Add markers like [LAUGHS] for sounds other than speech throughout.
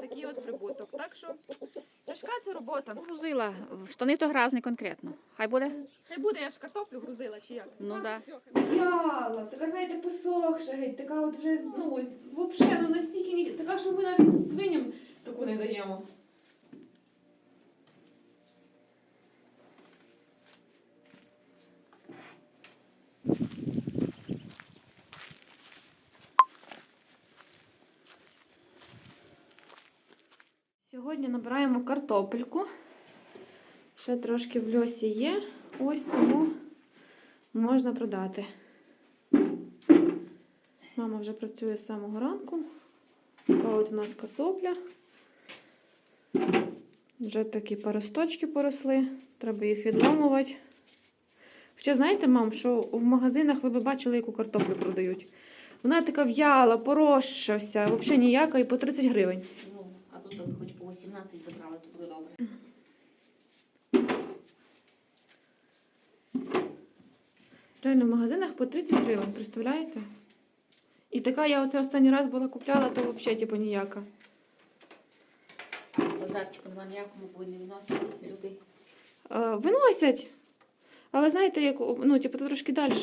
такий от прибуток. Так що тяжка ця робота. Грузила. Штани то грязний конкретно. Хай буде? Хай буде, я ж картоплю грузила чи як. Ну да. Яла, така, знаєте, посохша, геть, така от вже, ну, взагалі, ну настільки, ні- така, що ми навіть свиням таку не даємо. Сьогодні набираємо картопельку. Ще трошки в льосі є. Ось тому можна продати. Мама вже працює з самого ранку. Така от у нас картопля. Вже такі паросточки поросли. Треба їх відламувати. Ще знаєте, мам, що в магазинах ви б бачили, яку картоплю продають. Вона така в'яла, поросша вся, взагалі ніяка і по 30 гривень. Тут би хоч по 18 забрали, то буде добре. Реально в магазинах по 30 гривень, представляєте? І така я оце останній раз була купляла, то взагалі типу ніяка. Базарчику нема ніякому повинні виносити люди. Е, виносять. Але знаєте, як, ну, типу, то трошки далі.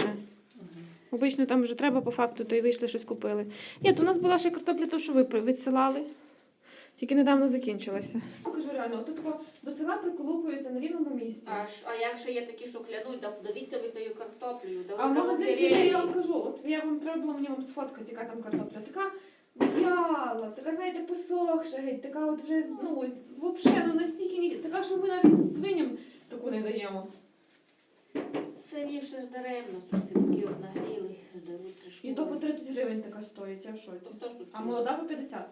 Обично там вже треба по факту, то й вийшли, щось купили. Ні, то у нас була ще картопля, то що ви відсилали. Тільки недавно закінчилася. Кажу реально, тут до села приколупується на рівному місці. А, ж- а як ще є такі, що клянуть, да подивіться ви тою картоплею, да А в магазин я вам кажу, от я вам треба було мені вам сфоткати, яка там картопля. Така в'яла, така, знаєте, посохша, геть, така от вже, ну, ось, взагалі, ну настільки, ні- така, що ми навіть свиням таку не даємо. Селі ще ж даремно, що от нагріли, даруть. І то по 30 гривень така стоїть, я в шоці. А молода по 50.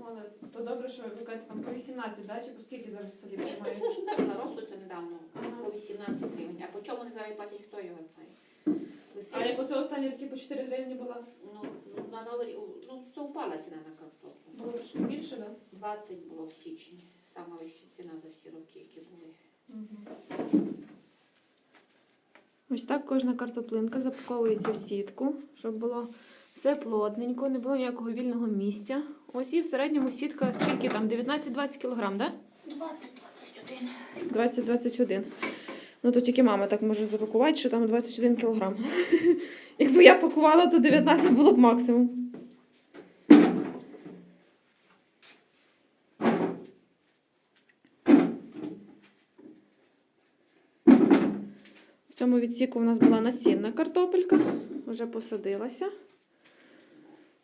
Мала, то що ви кажете, там по 18, да? чи по скільки зараз солі Ні, це приймають? що так наростуться недавно, Ага. по 18 гривень. А по чому не зараз платять, хто його знає. А як оце останні такі по 4 гривні була? Ну, ну, на новий, ну, це упала ціна на картоплю. Було трошки більше, так? 20 було в січні. Сама вища ціна за всі роки, які були. Ось так кожна картоплинка запаковується в сітку, щоб було все плотненько, не було ніякого вільного місця. Ось і в середньому сітка скільки там? 19-20 кг, так? 20-21. 20-21. Ну то тільки мама так може запакувати, що там 21 кг. [LAUGHS] Якби я пакувала, то 19 було б максимум. В цьому відсіку у нас була насінна картопелька, вже посадилася.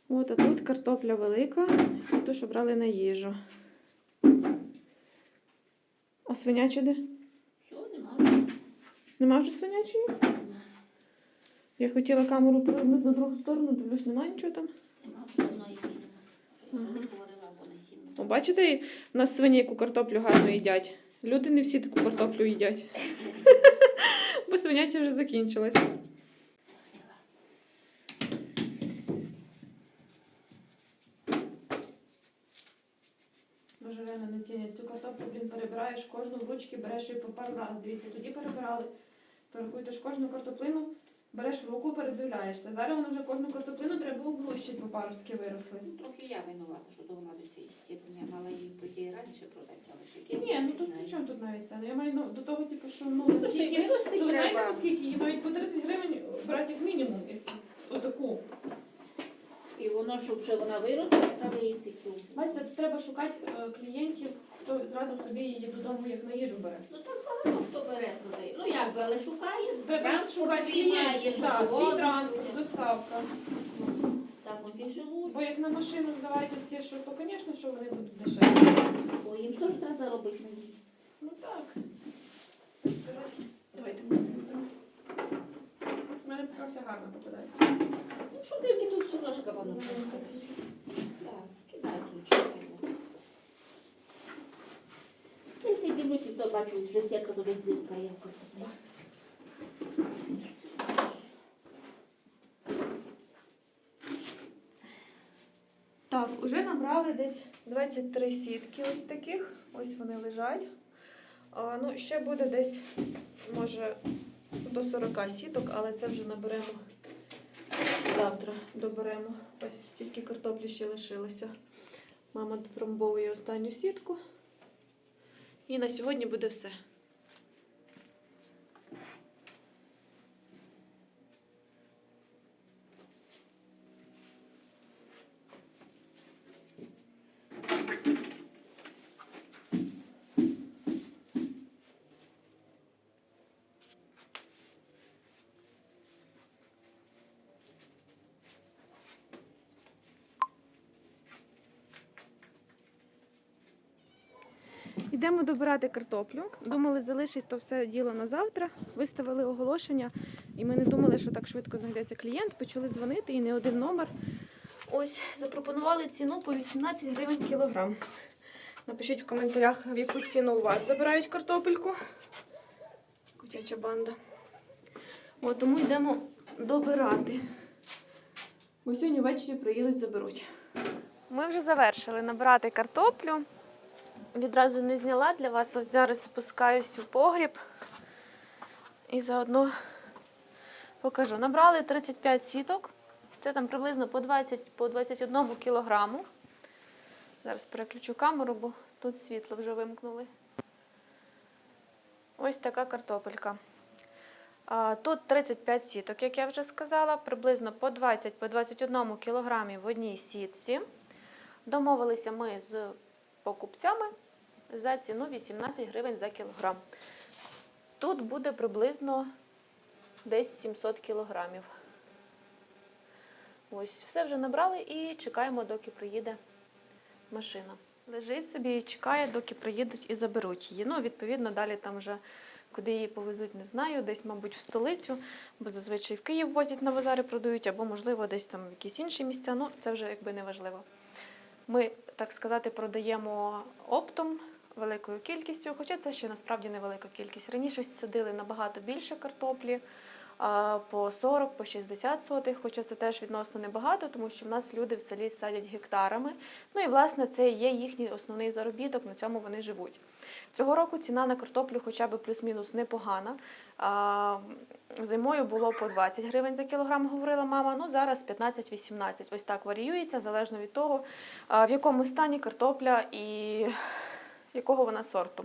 От, а тут картопля велика, ту, що брали на їжу. А свинячі де? Все, нема. Нема вже свинячої? Я хотіла камеру повернути на другу сторону, дивлюсь, немає нічого там. Нема, вже давно її нема. Ага. Говорила або насіння. О, бачите, у нас свині яку картоплю гарно їдять. Люди не всі таку картоплю їдять. [LAUGHS] Бо свиняча вже закінчилась. Може, реально не цінять цю блін, перебираєш кожну в ручки, береш її по пару разів. Дивіться, тоді перебирали. То рахуйте ж кожну картоплину, береш в руку, передивляєшся. Зараз воно вже кожну картоплину треба було блущити, бо паростки виросли. Ну, Трохи я винувата, що довела до цієї степені. Я мала її по тієї раніше продати, але ж якесь. Ні, ну тут при чому тут навіть це? Ну, я маю ну, до того, типу, що ну Ну, що вирости То ви знаєте, треба. наскільки її навіть по 30 гривень брати як мінімум із отаку. І воно, щоб вже вона виросла, треба її сиків. Бачите, тут треба шукати е, клієнтів, хто зразу собі її додому як на їжу бере. Ну так багато хто бере туди. Ну як би, але шукає. Треба Транспорт шукати свій має, щоб свій возити. транспорт, доставка. Так от і живуть. Бо як на машину здавати ці, що, то, звісно, що вони будуть дешеві. Бо їм ж треба заробити на їй. Ну так. Давайте ми будемо. У мене поки все гарно попадається. Ну що тільки тут все ножка. Так, кидай тут чекаємо. Я ці дивлюся, то бачу, вже сітка туди здирка є. Так, уже набрали десь 23 сітки ось таких. Ось вони лежать. А, ну, ще буде десь, може, до 40 сіток, але це вже наберемо завтра доберемо. Ось стільки картоплі ще лишилося. Мама дотрамбовує останню сітку. І на сьогодні буде все. Йдемо добирати картоплю. Думали залишити то все діло на завтра. Виставили оголошення, і ми не думали, що так швидко знайдеться клієнт. Почали дзвонити і не один номер. Ось запропонували ціну по 18 гривень кілограм. Напишіть в коментарях, в яку ціну у вас забирають картопельку. Котяча банда. От, тому йдемо добирати. Бо сьогодні ввечері приїдуть, заберуть. Ми вже завершили набирати картоплю. Відразу не зняла для вас. Ось зараз спускаюсь у погріб і заодно покажу. Набрали 35 сіток. Це там приблизно по 20 по 21 кілограму. Зараз переключу камеру, бо тут світло вже вимкнули. Ось така картопелька. Тут 35 сіток, як я вже сказала, приблизно по 20 по 21 кілограмі в одній сітці. Домовилися ми з покупцями за ціну 18 гривень за кілограм. Тут буде приблизно десь 700 кілограмів. Ось, все вже набрали і чекаємо, доки приїде машина. Лежить собі і чекає, доки приїдуть і заберуть її. Ну, відповідно, далі там вже куди її повезуть, не знаю. Десь, мабуть, в столицю, бо зазвичай в Київ возять на базари продають, або, можливо, десь там в якісь інші місця. Ну, це вже якби не важливо. Ми, так сказати, продаємо оптом великою кількістю, хоча це ще насправді невелика кількість. Раніше садили набагато більше картоплі, по 40, по 60 сотих, хоча це теж відносно небагато, тому що в нас люди в селі садять гектарами. Ну і власне це є їхній основний заробіток, на цьому вони живуть. Цього року ціна на картоплю хоча б плюс-мінус непогана. Зимою було по 20 гривень за кілограм, говорила мама. Ну зараз 15-18. Ось так варіюється, залежно від того, в якому стані картопля і якого вона сорту.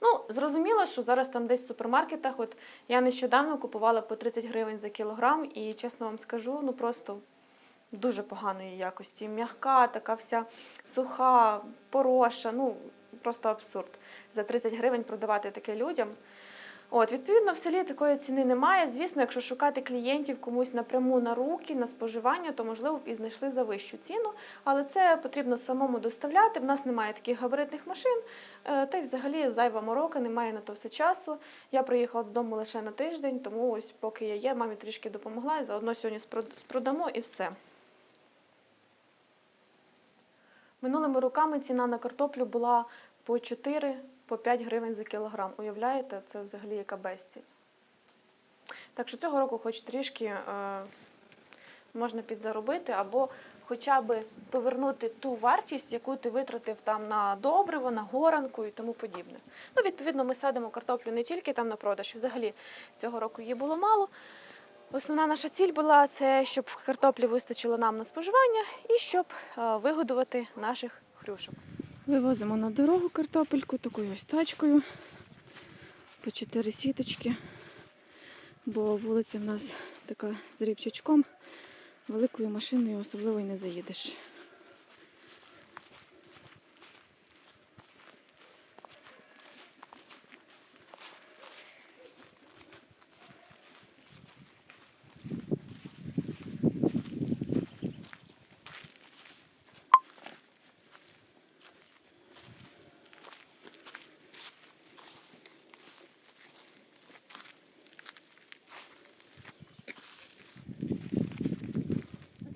Ну, зрозуміло, що зараз там десь в супермаркетах, от я нещодавно купувала по 30 гривень за кілограм, і чесно вам скажу, ну просто дуже поганої якості. М'яка, така вся суха, пороша, ну просто абсурд. За 30 гривень продавати таке людям. От, відповідно, в селі такої ціни немає. Звісно, якщо шукати клієнтів комусь напряму на руки, на споживання, то можливо б і знайшли за вищу ціну. Але це потрібно самому доставляти. В нас немає таких габаритних машин, е, та й взагалі зайва морока, немає на то все часу. Я приїхала додому лише на тиждень, тому ось поки я є, мамі трішки допомогла і заодно сьогодні спрод- спродамо і все. Минулими роками ціна на картоплю була по 4 по 5 гривень за кілограм. Уявляєте, це взагалі яка безцінь. Так що цього року хоч трішки е, можна підзаробити, або хоча б повернути ту вартість, яку ти витратив там на добриво, на горанку і тому подібне. Ну, відповідно, ми садимо картоплю не тільки там на продаж, взагалі цього року її було мало. Основна наша ціль була це, щоб картоплі вистачило нам на споживання і щоб е, вигодувати наших хрюшок. Вивозимо на дорогу картопельку такою ось тачкою по чотири сіточки, бо вулиця в нас така з рівчачком, великою машиною особливо й не заїдеш.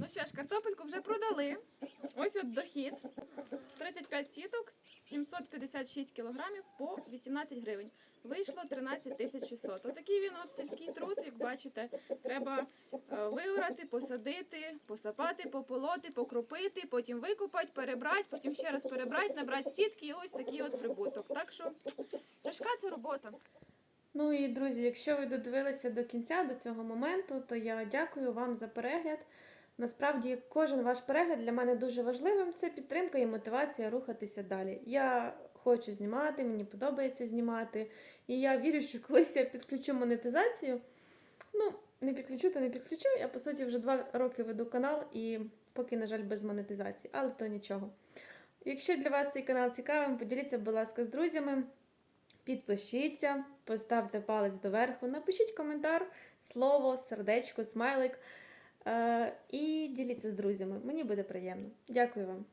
Ну що ж, картопельку вже продали. Ось от дохід. 35 сіток, 756 кілограмів по 18 гривень. Вийшло 13 тисяч 600. Отакий він от сільський труд, як бачите, треба е, виорати, посадити, посапати, пополоти, покропити, потім викопати, перебрати, потім ще раз перебрати, набрати в сітки і ось такий от прибуток. Так що тяжка ця робота. Ну і друзі, якщо ви додивилися до кінця, до цього моменту, то я дякую вам за перегляд. Насправді, кожен ваш перегляд для мене дуже важливим. Це підтримка і мотивація рухатися далі. Я хочу знімати, мені подобається знімати. І я вірю, що колись я підключу монетизацію. Ну, не підключу, то не підключу. Я, по суті, вже два роки веду канал і поки, на жаль, без монетизації, але то нічого. Якщо для вас цей канал цікавим, поділіться, будь ласка, з друзями. Підпишіться, поставте палець доверху, напишіть коментар, слово, сердечко, смайлик. Е, і діліться з друзями. Мені буде приємно. Дякую вам.